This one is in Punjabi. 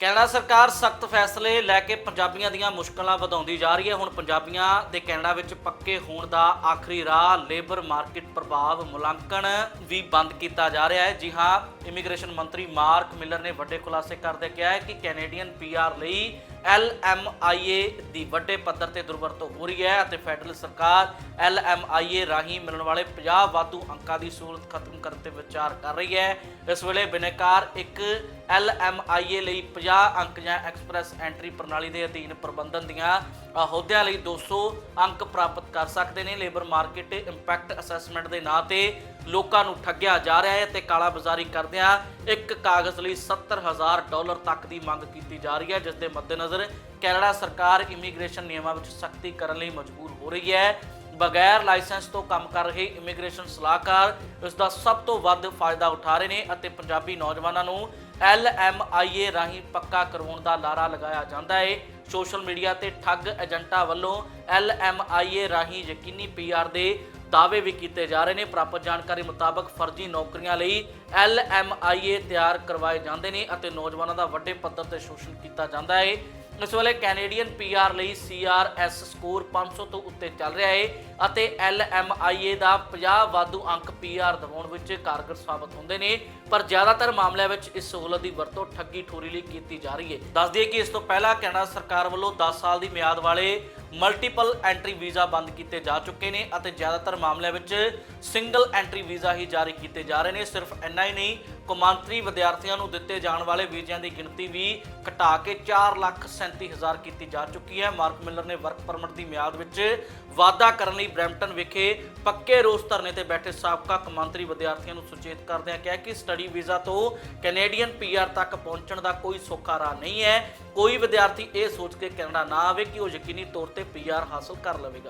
ਕੈਨੇਡਾ ਸਰਕਾਰ ਸਖਤ ਫੈਸਲੇ ਲੈ ਕੇ ਪੰਜਾਬੀਆਂ ਦੀਆਂ ਮੁਸ਼ਕਲਾਂ ਵਧਾਉਂਦੀ ਜਾ ਰਹੀ ਹੈ। ਹੁਣ ਪੰਜਾਬੀਆਂ ਦੇ ਕੈਨੇਡਾ ਵਿੱਚ ਪੱਕੇ ਹੋਣ ਦਾ ਆਖਰੀ ਰਾਹ ਲੇਬਰ ਮਾਰਕੀਟ ਪ੍ਰਭਾਵ ਮੁਲਾਂਕਣ ਵੀ ਬੰਦ ਕੀਤਾ ਜਾ ਰਿਹਾ ਹੈ। ਜੀ ਹਾਂ ਇਮੀਗ੍ਰੇਸ਼ਨ ਮੰਤਰੀ ਮਾਰਕ ਮਿਲਰ ਨੇ ਵੱਡੇ ਖੁਲਾਸੇ ਕਰਦੇ ਕਿਹਾ ਹੈ ਕਿ ਕੈਨੇਡੀਅਨ ਪੀਆਰ ਲਈ LMIA ਦੀ ਵੱਡੇ ਪੱਧਰ ਤੇ ਦੁਰਵਰਤੋਂ ਹੋ ਰਹੀ ਹੈ ਅਤੇ ਫੈਡਰਲ ਸਰਕਾਰ LMIA ਰਾਹੀਂ ਮਿਲਣ ਵਾਲੇ 50 ਵਾਧੂ ਅੰਕਾਂ ਦੀ ਸਹੂਲਤ ਖਤਮ ਕਰਨ ਤੇ ਵਿਚਾਰ ਕਰ ਰਹੀ ਹੈ। ਇਸ ਵੇਲੇ ਬਿਨੇਕਾਰ ਇੱਕ LMIA ਲਈ 50 ਅੰਕ ਜਾਂ ਐਕਸਪ੍ਰੈਸ ਐਂਟਰੀ ਪ੍ਰਣਾਲੀ ਦੇ ਅਧੀਨ ਪ੍ਰਬੰਧਨ ਦੀਆਂ ਅਹੁਦਿਆਂ ਲਈ 200 ਅੰਕ ਪ੍ਰਾਪਤ ਕਰ ਸਕਦੇ ਨੇ। ਲੇਬਰ ਮਾਰਕੀਟ ਇੰਪੈਕਟ ਅਸੈਸਮੈਂਟ ਦੇ ਨਾਂ ਤੇ ਲੋਕਾਂ ਨੂੰ ਠੱਗਿਆ ਜਾ ਰਿਹਾ ਹੈ ਤੇ ਕਾਲਾ ਬਾਜ਼ਾਰੀ ਕਰਦਿਆਂ ਇੱਕ ਕਾਗਜ਼ ਲਈ 70000 ਡਾਲਰ ਤੱਕ ਦੀ ਮੰਗ ਕੀਤੀ ਜਾ ਰਹੀ ਹੈ, ਜਿਸ ਦੇ ਮੱਦੇਨਜ਼ਰ ਕੈਨੇਡਾ ਸਰਕਾਰ ਇਮੀਗ੍ਰੇਸ਼ਨ ਨਿਯਮਾਂ ਵਿੱਚ ਸਖਤੀ ਕਰਨ ਲਈ ਮਜਬੂਰ ਹੋ ਰਹੀ ਹੈ। ਬਗੈਰ ਲਾਇਸੈਂਸ ਤੋਂ ਕੰਮ ਕਰ ਰਹੇ ਇਮੀਗ੍ਰੇਸ਼ਨ ਸਲਾਹਕਾਰ ਇਸ ਦਾ ਸਭ ਤੋਂ ਵੱਧ ਫਾਇਦਾ ਉਠਾ ਰਹੇ ਨੇ ਅਤੇ ਪੰਜਾਬੀ ਨੌਜਵਾਨਾਂ ਨੂੰ LMIA ਰਾਹੀਂ ਪੱਕਾ ਕਰਵਾਉਣ ਦਾ ਲਾਰਾ ਲਗਾਇਆ ਜਾਂਦਾ ਹੈ। ਸੋਸ਼ਲ ਮੀਡੀਆ ਤੇ ਠੱਗ ਏਜੰਟਾਂ ਵੱਲੋਂ LMIA ਰਾਹੀਂ ਯਕੀਨੀ PR ਦੇ ਦਾਅਵੇ ਵੀ ਕੀਤੇ ਜਾ ਰਹੇ ਨੇ। ਪ੍ਰਾਪਤ ਜਾਣਕਾਰੀ ਮੁਤਾਬਕ ਫਰਜ਼ੀ ਨੌਕਰੀਆਂ ਲਈ LMIA ਤਿਆਰ ਕਰਵਾਏ ਜਾਂਦੇ ਨੇ ਅਤੇ ਨੌਜਵਾਨਾਂ ਦਾ ਵੱਡੇ ਪੱਧਰ ਤੇ ਸ਼ੋਸ਼ਣ ਕੀਤਾ ਜਾਂਦਾ ਹੈ। ਇਸ ਵੇਲੇ ਕੈਨੇਡੀਅਨ ਪੀਆਰ ਲਈ CRS ਸਕੋਰ 500 ਤੋਂ ਉੱਤੇ ਚੱਲ ਰਿਹਾ ਹੈ ਅਤੇ LMIA ਦਾ 50 ਵਾਧੂ ਅੰਕ ਪੀਆਰ ਦਿਵਾਉਣ ਵਿੱਚ ਕਾਰਗਰ ਸਾਬਤ ਹੁੰਦੇ ਨੇ। ਪਰ ਜ਼ਿਆਦਾਤਰ ਮਾਮਲਿਆਂ ਵਿੱਚ ਇਸ ਸਹੂਲਤ ਦੀ ਵਰਤੋਂ ਠੱਗੀ ਠੋਰੀ ਲਈ ਕੀਤੀ ਜਾ ਰਹੀ ਹੈ ਦੱਸ ਦਈਏ ਕਿ ਇਸ ਤੋਂ ਪਹਿਲਾਂ ਕੈਨੇਡਾ ਸਰਕਾਰ ਵੱਲੋਂ 10 ਸਾਲ ਦੀ ਮਿਆਦ ਵਾਲੇ ਮਲਟੀਪਲ ਐਂਟਰੀ ਵੀਜ਼ਾ ਬੰਦ ਕੀਤੇ ਜਾ ਚੁੱਕੇ ਨੇ ਅਤੇ ਜ਼ਿਆਦਾਤਰ ਮਾਮਲਿਆਂ ਵਿੱਚ ਸਿੰਗਲ ਐਂਟਰੀ ਵੀਜ਼ਾ ਹੀ ਜਾਰੀ ਕੀਤੇ ਜਾ ਰਹੇ ਨੇ। ਸਿਰਫ ਇੰਨਾ ਹੀ ਨਹੀਂ ਕੌਮਾਂਤਰੀ ਵਿਦਿਆਰਥੀਆਂ ਨੂੰ ਦਿੱਤੇ ਜਾਣ ਵਾਲੇ ਵੀਜ਼ਿਆਂ ਦੀ ਗਿਣਤੀ ਵੀ ਘਟਾ ਕੇ 437000 ਕੀਤੀ ਜਾ ਚੁੱਕੀ ਹੈ। ਮਾਰਕ ਮਿਲਰ ਨੇ ਵਰਕ ਪਰਮਿਟ ਦੀ ਮਿਆਦ ਵਿੱਚ ਵਾਅਦਾ ਕਰਨ ਲਈ ਬ੍ਰੈਂਪਟਨ ਵਿਖੇ ਪੱਕੇ ਰੋਸ ਧਰਨੇ ਤੇ ਬੈਠੇ ਸਾਬਕਾ ਕੌਮਾਂਤਰੀ ਵਿਦਿਆਰਥੀਆਂ ਨੂੰ ਸੁਚੇਤ ਕਰਦਿਆਂ ਕਿਹਾ ਕਿ ਸਟੱਡੀ ਵੀਜ਼ਾ ਤੋਂ ਕੈਨੇਡੀਅਨ ਪੀਆਰ ਤੱਕ ਪਹੁੰਚਣ ਦਾ ਕੋਈ ਸੌਖਾ ਰਾਹ ਨਹੀਂ ਹੈ। ਕੋਈ ਵਿਦਿਆਰਥੀ ਇਹ ਸੋਚ ਕੇ ਕੈਨੇਡਾ ਨਾ ਆਵੇ ਕਿ ਉਹ ਯਕੀਨੀ ਤੌਰ ਤੇ ਪੀਆਰ ਹਾਸਲ ਕਰ ਲਵੇਗਾ।